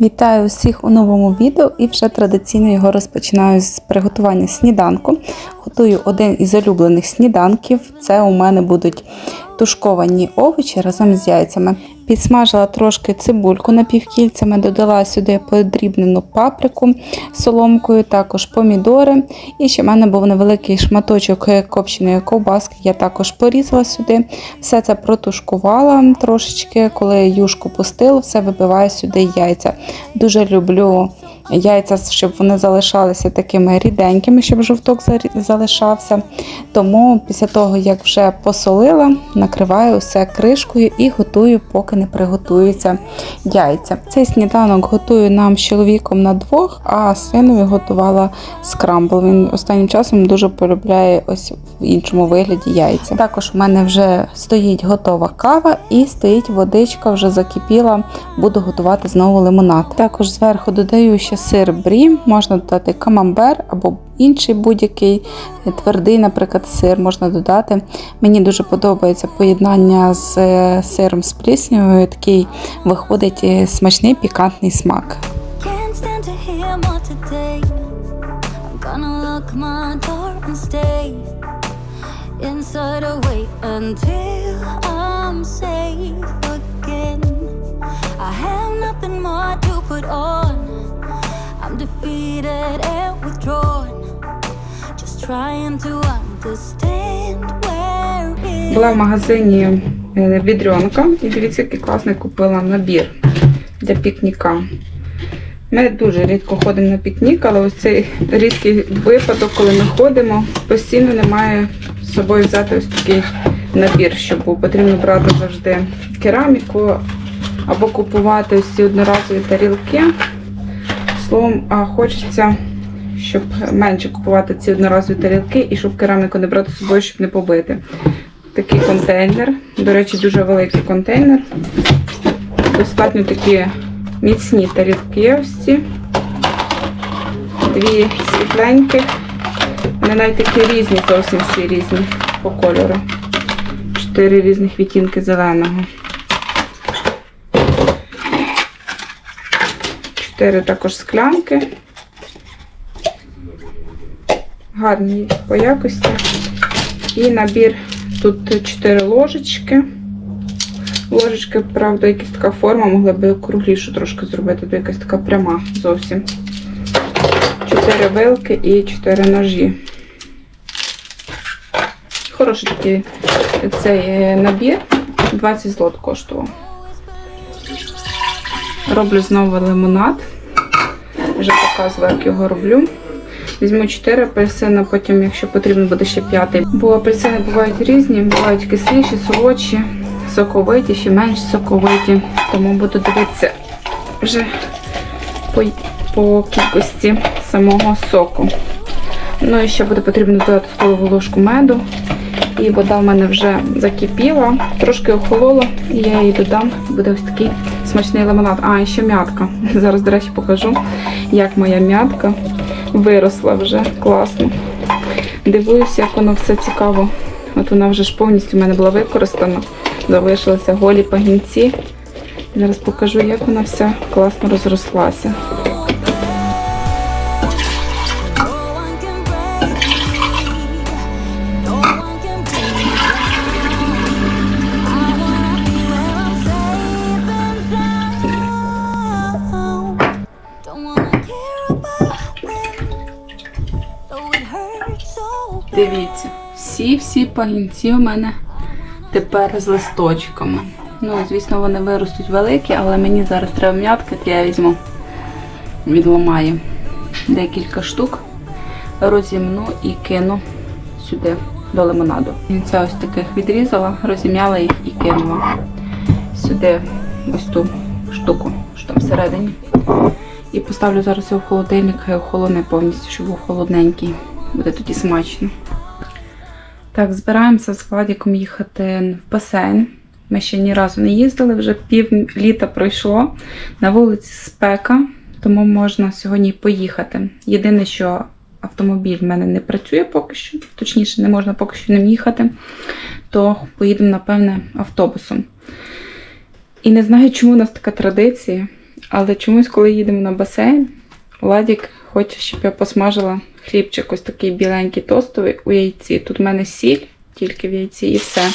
Вітаю усіх у новому відео і вже традиційно його розпочинаю з приготування сніданку. Готую один із улюблених сніданків. Це у мене будуть тушковані овочі разом з яйцями. Підсмажила трошки цибульку напівкільцями, додала сюди подрібнену паприку соломкою, також помідори. І ще в мене був невеликий шматочок копченої ковбаски. Я також порізала сюди. Все це протушкувала трошечки, коли юшку пустила, все вибиваю сюди яйця. Дуже люблю яйця, щоб вони залишалися такими ріденькими, щоб жовток залишався. Тому після того, як вже посолила, накриваю все кришкою і готую, поки не приготуються яйця. Цей сніданок готую нам з чоловіком на двох, а синові готувала скрамбл. Він останнім часом дуже полюбляє ось в іншому вигляді яйця. Також у мене вже стоїть готова кава і стоїть водичка, вже закипіла. Буду готувати знову лимонад. Також зверху додаю ще сир брі, можна додати камамбер або інший будь-який твердий, наприклад, сир можна додати. Мені дуже подобається поєднання з е, сиром з пліснявою. Такий виходить е, смачний пікантний смак. Put on. Defeated and withdrawn. Just trying to understand where Була в магазині е, відрьонка і дивіться, який класний купила набір для пікніка. Ми дуже рідко ходимо на пікнік, але ось цей рідкий випадок, коли ми ходимо, постійно немає з собою взяти ось такий набір, щоб був. Потрібно брати завжди кераміку або купувати ось ці одноразові тарілки. Словом, хочеться, щоб менше купувати ці одноразові тарілки і щоб кераміку не брати з собою, щоб не побити. Такий контейнер. До речі, дуже великий контейнер. Достатньо такі міцні тарілки ось ці. Дві світленьких. Вони навіть такі різні, зовсім всі різні по кольору. Чотири різних відтінки зеленого. Чотири також склянки. Гарні по якості. І набір тут 4 ложечки. Ложечки, правда, якась така форма, могла би округлішу трошки зробити, бо якась така пряма зовсім. 4 вилки і 4 ножі. Хороший такий цей е, набір. 20 злот коштував. Роблю знову лимонад. Вже показувала, як його роблю. Візьму 4 апельсини, потім, якщо потрібно, буде ще п'ятий. Бо апельсини бувають різні, бувають кисліші, солодші, соковиті, ще менш соковиті. Тому буду дивитися вже по, по кількості самого соку. Ну і ще буде потрібно додати столову ложку меду. І вода в мене вже закипіла, трошки охолола, і я її додам. Буде ось такий смачний лимонад. А, і ще м'ятка. Зараз, до речі, покажу, як моя м'ятка виросла вже класно. Дивуюся, як воно все цікаво. От вона вже ж повністю в мене була використана. Залишилися голі пагінці. Зараз покажу, як вона вся класно розрослася. Пагінці у мене тепер з листочками. Ну, звісно, вони виростуть великі, але мені зараз треба м'ятки, то я візьму, відламаю декілька штук, розімну і кину сюди до лимонаду. Це ось таких відрізала, розім'яла їх і кинула сюди ось ту штуку, що там всередині. І поставлю зараз його в холодильник, хай охолоне повністю, щоб був холодненький. Буде тоді смачно. Так, збираємося з Владіком їхати в басейн. Ми ще ні разу не їздили, вже пів літа пройшло. На вулиці спека, тому можна сьогодні поїхати. Єдине, що автомобіль в мене не працює поки що, точніше, не можна поки що ним їхати, то поїдемо, напевне, автобусом. І не знаю, чому у нас така традиція, Але чомусь, коли їдемо на басейн, Владік хоче, щоб я посмажила хлібчик ось такий біленький тостовий у яйці. Тут в мене сіль, тільки в яйці і все.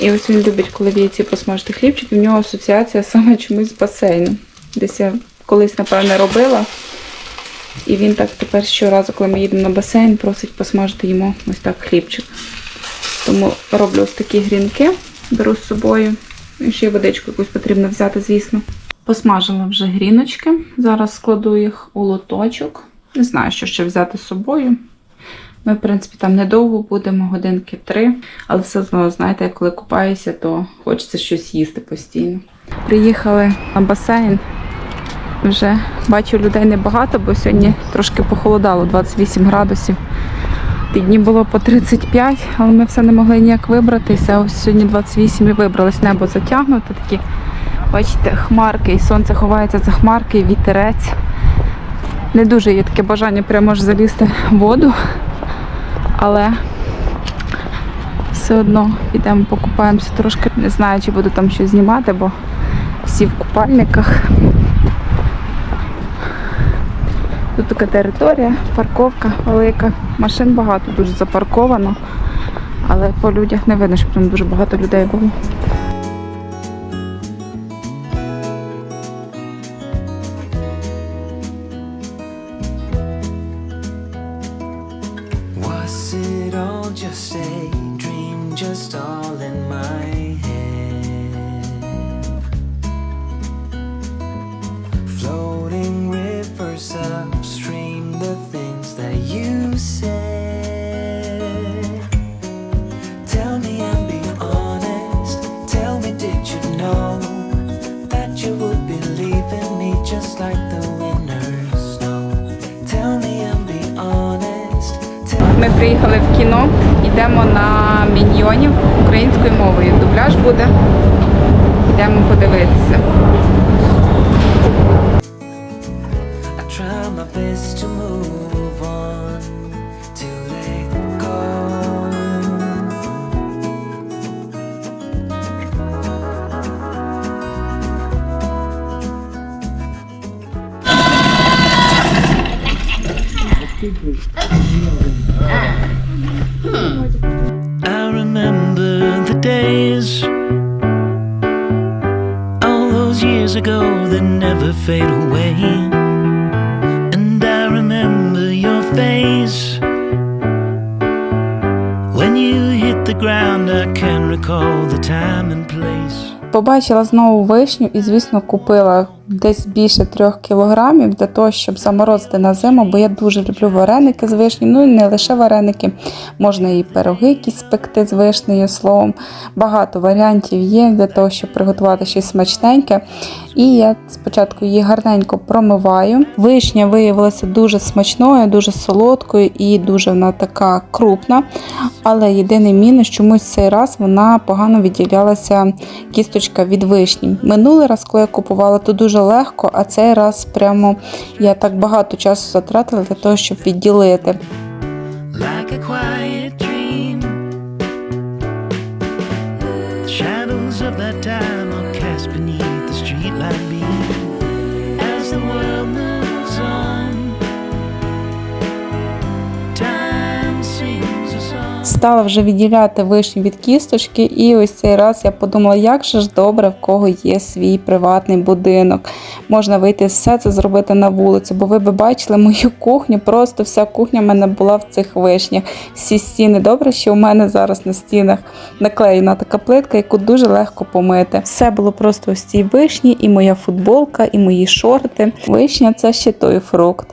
І ось він любить, коли в яйці посмажити хлібчик, і в нього асоціація саме чомусь з басейном. Десь я колись, напевне, робила. І він так тепер щоразу, коли ми їдемо на басейн, просить посмажити йому ось так хлібчик. Тому роблю ось такі грінки, беру з собою. І ще водичку якусь потрібно взяти, звісно. Посмажила вже гріночки. Зараз складу їх у лоточок. Не знаю, що ще взяти з собою. Ми, в принципі, там недовго будемо, годинки три. Але все одно, знаєте, коли купаюся, то хочеться щось їсти постійно. Приїхали на басейн. Вже бачу людей небагато, бо сьогодні трошки похолодало, 28 градусів. Ті дні було по 35, але ми все не могли ніяк вибратися. Ось сьогодні 28 і вибрались. Небо затягнуте. Такі, бачите, хмарки, і сонце ховається за хмарки, і вітерець. Не дуже є таке бажання прямо ж залізти в воду, але все одно підемо покупаємося трошки. Не знаю, чи буду там щось знімати, бо всі в купальниках. Тут така територія, парковка велика. Машин багато, дуже запарковано. Але по людях не видно, що прям дуже багато людей було. На міньйонів українською мовою. Дубляж буде. Йдемо подивитися. Try my days all those years ago that never fade away. And I remember your face when you hit the ground. I can recall the time and place. Побачила знову вишню і, звісно, купила десь більше трьох кілограмів для того, щоб заморозити на зиму, бо я дуже люблю вареники з вишні. Ну і не лише вареники, можна і пироги якісь спекти з вишнею словом. Багато варіантів є для того, щоб приготувати щось смачненьке. І я спочатку її гарненько промиваю. Вишня виявилася дуже смачною, дуже солодкою і дуже вона така крупна. Але єдиний мінус, чомусь цей раз вона погано відділялася кісточка від вишні. Минулий раз, коли я купувала, то дуже легко, а цей раз прямо я так багато часу затратила для того, щоб відділити. like a Стала вже відділяти вишню від кісточки, і ось цей раз я подумала, як же ж добре, в кого є свій приватний будинок. Можна вийти все це зробити на вулицю, бо ви би бачили мою кухню, просто вся кухня в мене була в цих вишнях. Всі стіни. Добре, що у мене зараз на стінах наклеєна така плитка, яку дуже легко помити. Все було просто ось цій вишні, і моя футболка, і мої шорти. Вишня це ще той фрукт.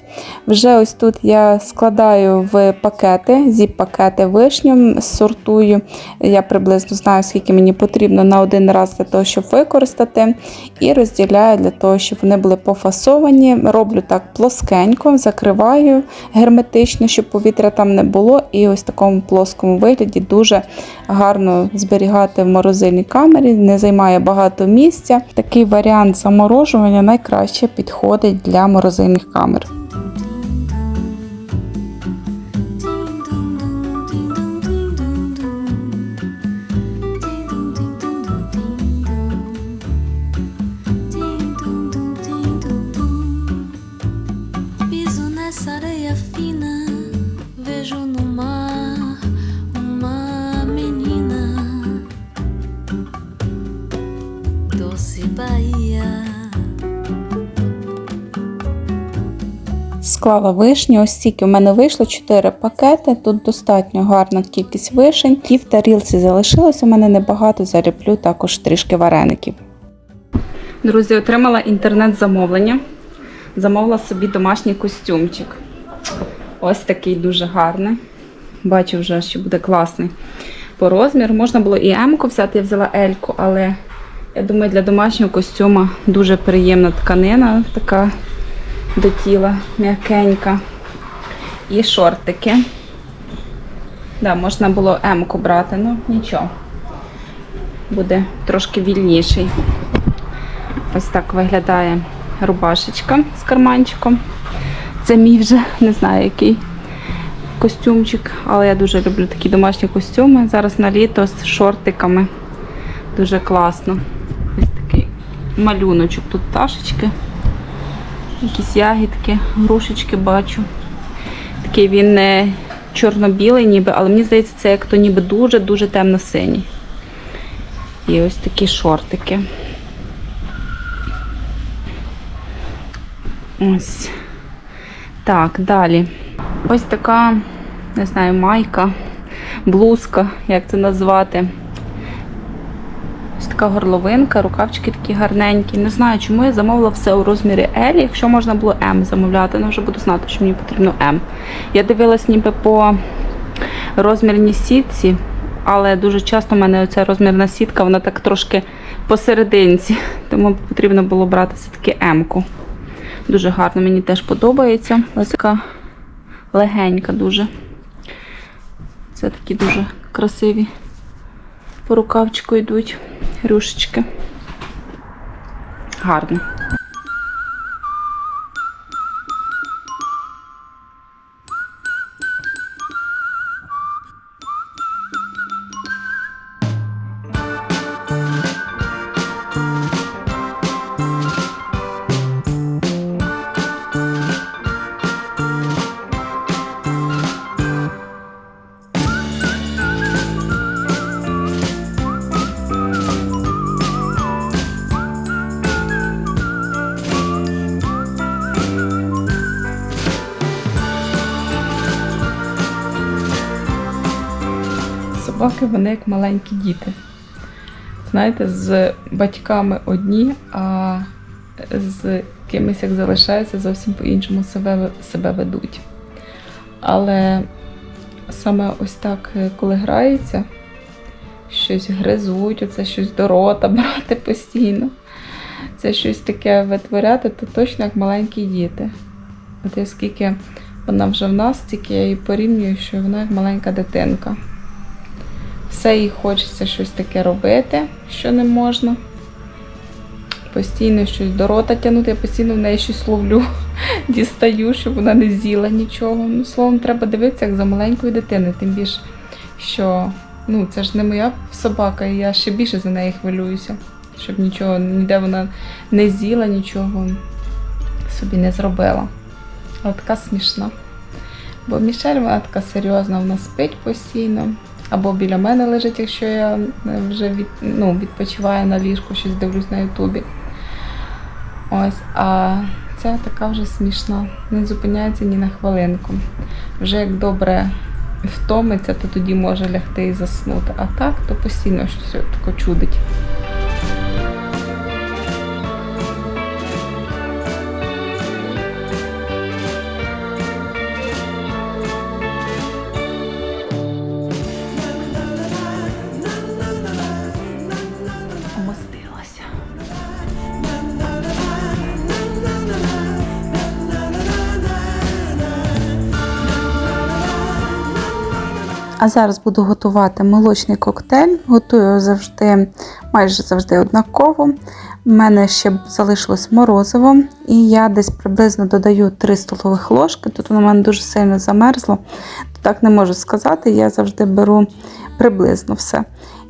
Вже ось тут я складаю в пакети, зіп-пакети вишню, сортую. Я приблизно знаю, скільки мені потрібно на один раз для того, щоб використати. І розділяю для того, щоб вони були пофасовані. Роблю так плоскенько, закриваю герметично, щоб повітря там не було. І ось в такому плоскому вигляді дуже гарно зберігати в морозильній камері, не займає багато місця. Такий варіант заморожування найкраще підходить для морозильних камер. Склала вишні, ось стільки в мене вийшло 4 пакети. Тут достатньо гарна кількість вишень. І в тарілці залишилось у мене небагато, заліплю також трішки вареників. Друзі, отримала інтернет-замовлення. Замовила собі домашній костюмчик. Ось такий дуже гарний. Бачу вже, що буде класний по розміру. Можна було і М-ку взяти, я взяла L-ку, але я думаю, для домашнього костюма дуже приємна тканина, така до тіла, м'якенька. І шортики. Да, можна було М-ку брати, ну нічого. Буде трошки вільніший. Ось так виглядає рубашечка з карманчиком. Це мій вже не знаю який костюмчик, але я дуже люблю такі домашні костюми. Зараз на літо з шортиками. Дуже класно. Ось такий малюночок. Тут пташечки, якісь ягідки, грушечки бачу. Такий він не чорно-білий ніби, але мені здається, це як то ніби дуже-дуже темно-синій. І ось такі шортики. Ось. Так, далі. Ось така, не знаю, майка, блузка, як це назвати. Така горловинка, рукавчики такі гарненькі. Не знаю, чому я замовила все у розмірі L, якщо можна було М замовляти, ну вже буду знати, що мені потрібно М. Я дивилась ніби по розмірній сітці, але дуже часто в мене оця розмірна сітка, вона так трошки посерединці, тому потрібно було брати все-таки М-ку. Дуже гарно, мені теж подобається. Ось така легенька дуже. Це такі дуже красиві по рукавчику йдуть рюшечки. Гарно. Собаки вони як маленькі діти. Знаєте, з батьками одні, а з кимось, як залишаються, зовсім по-іншому себе, себе ведуть. Але саме ось так, е, коли граються, щось гризуть, оце щось до рота брати постійно. Це щось таке витворяти, то точно як маленькі діти. От я скільки вона вже в нас, тільки я її порівнюю, що вона як маленька дитинка. Все їй хочеться щось таке робити, що не можна. Постійно щось до рота тягнути, я постійно в неї щось ловлю, дістаю, щоб вона не з'їла нічого. Ну, словом, треба дивитися, як за маленькою дитиною. Тим більше, що ну, це ж не моя собака, і я ще більше за неї хвилююся, щоб нічого, ніде вона не з'їла, нічого собі не зробила. Але така смішна. Бо Мішель, вона така серйозна, вона спить постійно. Або біля мене лежить, якщо я вже від, ну, відпочиваю на ліжку, щось дивлюсь на Ютубі. Ось, а ця така вже смішна, не зупиняється ні на хвилинку. Вже як добре втомиться, то тоді може лягти і заснути. А так, то постійно щось таке чудить. А зараз буду готувати молочний коктейль. Готую завжди, майже завжди однаково. У мене ще залишилось морозиво, і я десь приблизно додаю 3 столових ложки. Тут воно в мене дуже сильно замерзло. Так не можу сказати, я завжди беру приблизно все.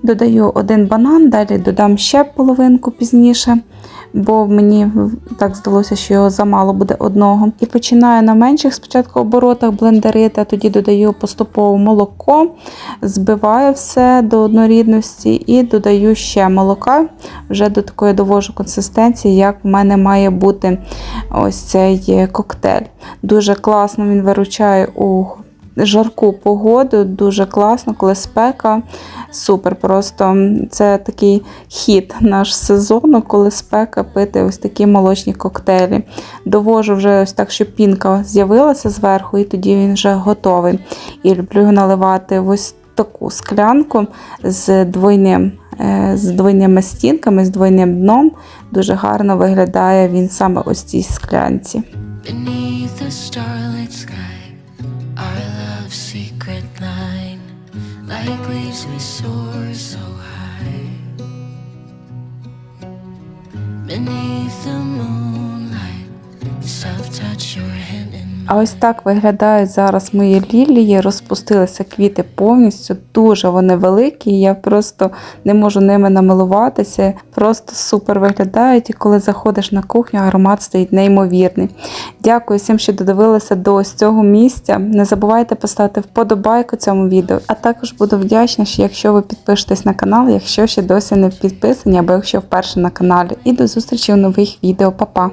Додаю один банан, далі додам ще половинку пізніше. Бо мені так здалося, що його замало буде одного. І починаю на менших спочатку оборотах блендерити, а тоді додаю поступово молоко, збиваю все до однорідності і додаю ще молока. Вже до такої довожу консистенції, як в мене має бути ось цей коктейль. Дуже класно він виручає у жарку погоду, дуже класно, коли спека. Супер. Просто це такий хід наш сезону, коли спека пити ось такі молочні коктейлі. Довожу вже ось так, щоб пінка з'явилася зверху, і тоді він вже готовий. І люблю наливати ось таку склянку з двойним. е, З двойними стінками, з двойним дном. Дуже гарно виглядає він саме ось цій склянці. Beneath the moonlight, А ось так виглядають зараз мої лілії. Розпустилися квіти повністю. Дуже вони великі. Я просто не можу ними намилуватися. Просто супер виглядають. І коли заходиш на кухню, аромат стоїть неймовірний. Дякую всім, що додивилися до ось цього місця. Не забувайте поставити вподобайку цьому відео. А також буду вдячна, що якщо ви підпишетесь на канал, якщо ще досі не підписані, або якщо вперше на каналі. І до зустрічі у нових відео. Па-па!